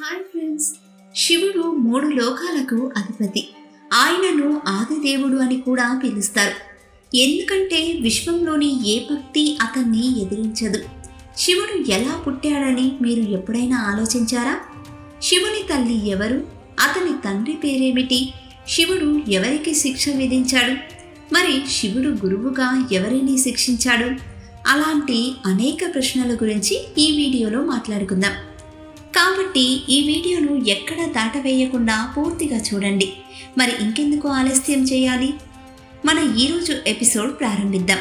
Hi friends శివుడు మూడు లోకాలకు అధిపతి. ఆయనను ఆదిదేవుడు అని కూడా పిలుస్తారు. ఎందుకంటే విశ్వంలోని ఏ భక్తి అతన్ని ఎదిరించదు. శివుడు ఎలా పుట్టాడని మీరు ఎప్పుడైనా ఆలోచించారా? శివుని తల్లి ఎవరు? అతని తండ్రి పేరేమిటి? శివుడు ఎవరికి శిక్ష విధించాడు? మరి శివుడు గురువుగా ఎవరిని శిక్షించాడు? అలాంటి అనేక ప్రశ్నల గురించి ఈ వీడియోలో మాట్లాడుకుందాం. కాబట్టి ఈ వీడియోను ఎక్కడ దాటవేయకుండా పూర్తిగా చూడండి. మరి ఇంకెందుకు ఆలస్యం చేయాలి? మన ఈరోజు ఎపిసోడ్ ప్రారంభిద్దాం.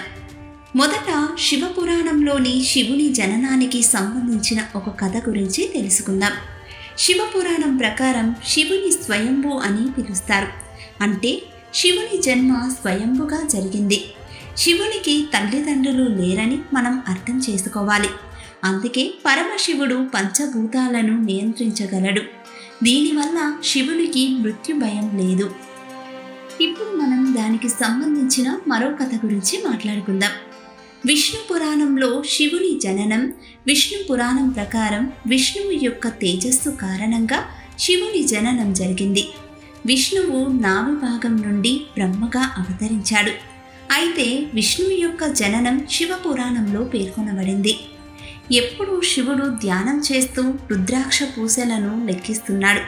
మొదట శివపురాణంలోని శివుని జననానికి సంబంధించిన ఒక కథ గురించి తెలుసుకుందాం. శివపురాణం ప్రకారం శివుని స్వయంభు అని పిలుస్తారు. అంటే శివుని జన్మ స్వయంభుగా జరిగింది. శివునికి తల్లిదండ్రులు లేరని మనం అర్థం చేసుకోవాలి. అందుకే పరమశివుడు పంచభూతాలను నియంత్రించగలడు. దీనివల్ల శివునికి మృత్యు భయం లేదు. ఇప్పుడు మనం దానికి సంబంధించిన మరో కథ గురించి మాట్లాడుకుందాం. విష్ణు పురాణంలో శివుని జననం విష్ణు పురాణం ప్రకారం విష్ణువు యొక్క తేజస్సు కారణంగా శివుని జననం జరిగింది. విష్ణువు నావి భాగం నుండి బ్రహ్మగా అవతరించాడు. అయితే విష్ణువు యొక్క జననం శివ పురాణంలో పేర్కొనబడింది. ఎప్పుడూ శివుడు ధ్యానం చేస్తూ రుద్రాక్ష పూసలను లెక్కిస్తున్నాడు.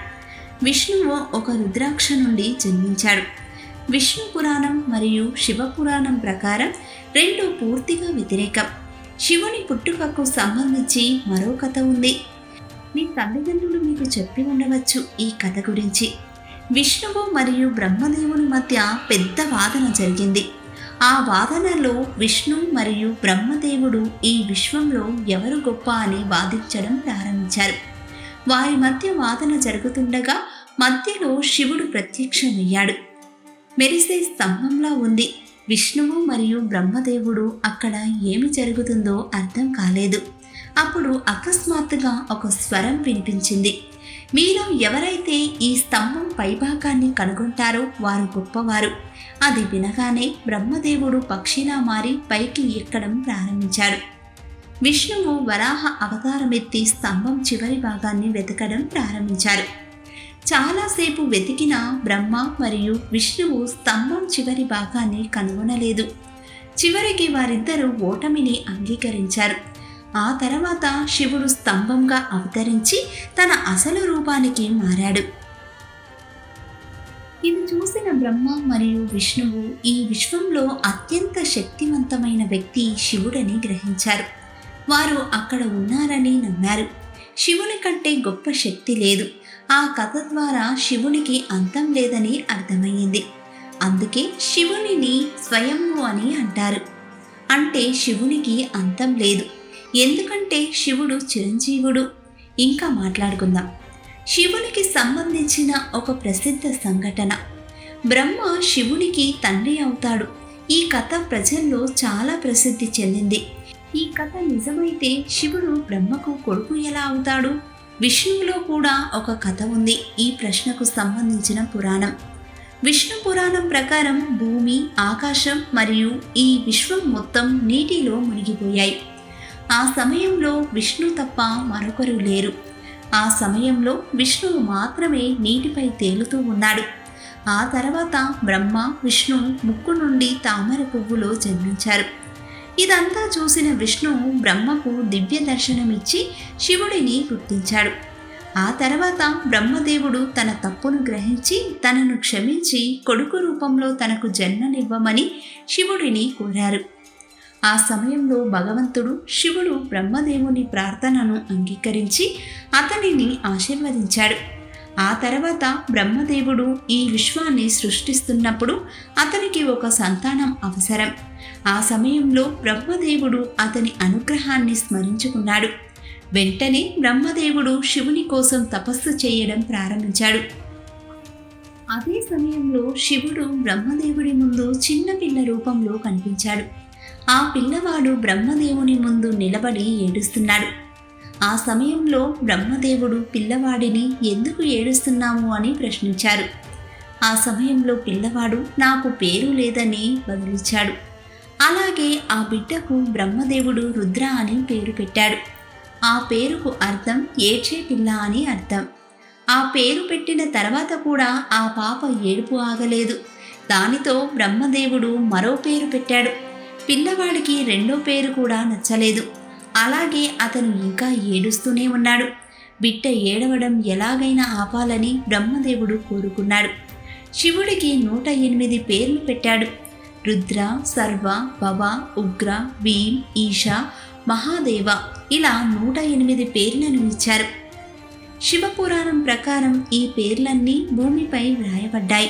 విష్ణువు ఒక రుద్రాక్ష నుండి జన్మించాడు. విష్ణు పురాణం మరియు శివ పురాణం ప్రకారం రెండు పూర్తిగా వ్యతిరేకం. శివుని పుట్టుకకు సంబంధించి మరో కథ ఉంది. మీ తల్లిదండ్రులు మీకు చెప్పి ఉండవచ్చు ఈ కథ గురించి. విష్ణువు మరియు బ్రహ్మదేవుని మధ్య పెద్ద వాదన జరిగింది. ఆ వాదనలో విష్ణు మరియు బ్రహ్మదేవుడు ఈ విశ్వంలో ఎవరు గొప్ప అని వాదించడం ప్రారంభించారు. వారి మధ్య వాదన జరుగుతుండగా మధ్యలో శివుడు ప్రత్యక్షమయ్యాడు. మెరిసే స్తంభంలా ఉంది. విష్ణువు మరియు బ్రహ్మదేవుడు అక్కడ ఏమి జరుగుతుందో అర్థం కాలేదు. అప్పుడు అకస్మాత్తుగా ఒక స్వరం వినిపించింది. మీలో ఎవరైతే ఈ స్తంభం పైభాగాన్ని కనుగొంటారో వారు గొప్పవారు. అది వినగానే బ్రహ్మదేవుడు పక్షిలా మారి పైకి ఎక్కడం ప్రారంభించాడు. విష్ణువు వరాహ అవతారమెత్తి స్తంభం చివరి భాగాన్ని వెతకడం ప్రారంభించారు. చాలాసేపు వెతికిన బ్రహ్మ మరియు విష్ణువు స్తంభం చివరి భాగాన్ని కనుగొనలేదు. చివరికి వారిద్దరూ ఓటమిని అంగీకరించారు. ఆ తర్వాత శివుడు స్తంభంగా అవతరించి తన అసలు రూపానికి మారాడు. ఇది చూసిన బ్రహ్మ మరియు విష్ణువు ఈ విశ్వంలో అత్యంత శక్తివంతమైన వ్యక్తి శివుడని గ్రహించారు. వారు అక్కడ ఉన్నారని నమ్మారు. శివుని కంటే గొప్ప శక్తి లేదు. ఆ కథ ద్వారా శివునికి అంతం లేదని అర్థమయ్యింది. అందుకే శివునిని స్వయంభు అని అంటారు. అంటే శివునికి అంతం లేదు. ఎందుకంటే శివుడు చిరంజీవుడు. ఇంకా మాట్లాడుకుందాం. శివునికి సంబంధించిన ఒక ప్రసిద్ధ సంఘటన. బ్రహ్మ శివునికి తండ్రి అవుతాడు. ఈ కథ ప్రజల్లో చాలా ప్రసిద్ధి చెందింది. ఈ కథ నిజమైతే శివుడు బ్రహ్మకు కొడుకు ఎలా అవుతాడు? విష్ణువులో కూడా ఒక కథ ఉంది. ఈ ప్రశ్నకు సంబంధించిన పురాణం. విష్ణు పురాణం ప్రకారం భూమి ఆకాశం మరియు ఈ విశ్వం మొత్తం నీటిలో మునిగిపోయాయి. ఆ సమయంలో విష్ణు తప్ప మరొకరు లేరు. ఆ సమయంలో విష్ణువు మాత్రమే నీటిపై తేలుతూ ఉన్నాడు. ఆ తర్వాత బ్రహ్మ విష్ణు ముక్కు నుండి తామర పువ్వులో జన్మించారు. ఇదంతా చూసిన విష్ణువు బ్రహ్మకు దివ్య దర్శనమిచ్చి శివుడిని గుర్తించాడు. ఆ తర్వాత బ్రహ్మదేవుడు తన తప్పును గ్రహించి తనను క్షమించి కొడుకు రూపంలో తనకు జన్మనివ్వమని శివుడిని కోరారు. ఆ సమయంలో భగవంతుడు శివుడు బ్రహ్మదేవుని ప్రార్థనను అంగీకరించి అతనిని ఆశీర్వదించాడు. ఆ తర్వాత బ్రహ్మదేవుడు ఈ విశ్వాన్ని సృష్టిస్తున్నప్పుడు అతనికి ఒక సంతానం అవసరం. ఆ సమయంలో బ్రహ్మదేవుడు అతని అనుగ్రహాన్ని స్మరించుకున్నాడు. వెంటనే బ్రహ్మదేవుడు శివుని కోసం తపస్సు చేయడం ప్రారంభించాడు. అదే సమయంలో శివుడు బ్రహ్మదేవుడి ముందు చిన్నపిల్ల రూపంలో కనిపించాడు. ఆ పిల్లవాడు బ్రహ్మదేవుని ముందు నిలబడి ఏడుస్తున్నాడు. ఆ సమయంలో బ్రహ్మదేవుడు పిల్లవాడిని ఎందుకు ఏడుస్తున్నాము అని ప్రశ్నించారు ఆ సమయంలో పిల్లవాడు నాకు పేరు లేదని బదిలిచ్చాడు అలాగే ఆ బిడ్డకు బ్రహ్మదేవుడు రుద్ర అని పేరు పెట్టాడు. ఆ పేరుకు అర్థం ఏడ్చే పిల్ల అని అర్థం. ఆ పేరు పెట్టిన తర్వాత కూడా ఆ పాప ఏడుపు ఆగలేదు. దానితో బ్రహ్మదేవుడు మరో పేరు పెట్టాడు. పిల్లవాడికి రెండో పేరు కూడా నచ్చలేదు. అలాగే అతను ఇంకా ఏడుస్తూనే ఉన్నాడు. బిడ్డ ఏడవడం ఎలాగైనా ఆపాలని బ్రహ్మదేవుడు కోరుకున్నాడు. శివుడికి నూట ఎనిమిది పేర్లు పెట్టాడు. రుద్ర సర్వ భవ ఉగ్ర భీం ఈశ మహాదేవ ఇలా నూట ఎనిమిది పేర్లను ఇచ్చారు. శివపురాణం ప్రకారం ఈ పేర్లన్నీ భూమిపై వ్రాయబడ్డాయి.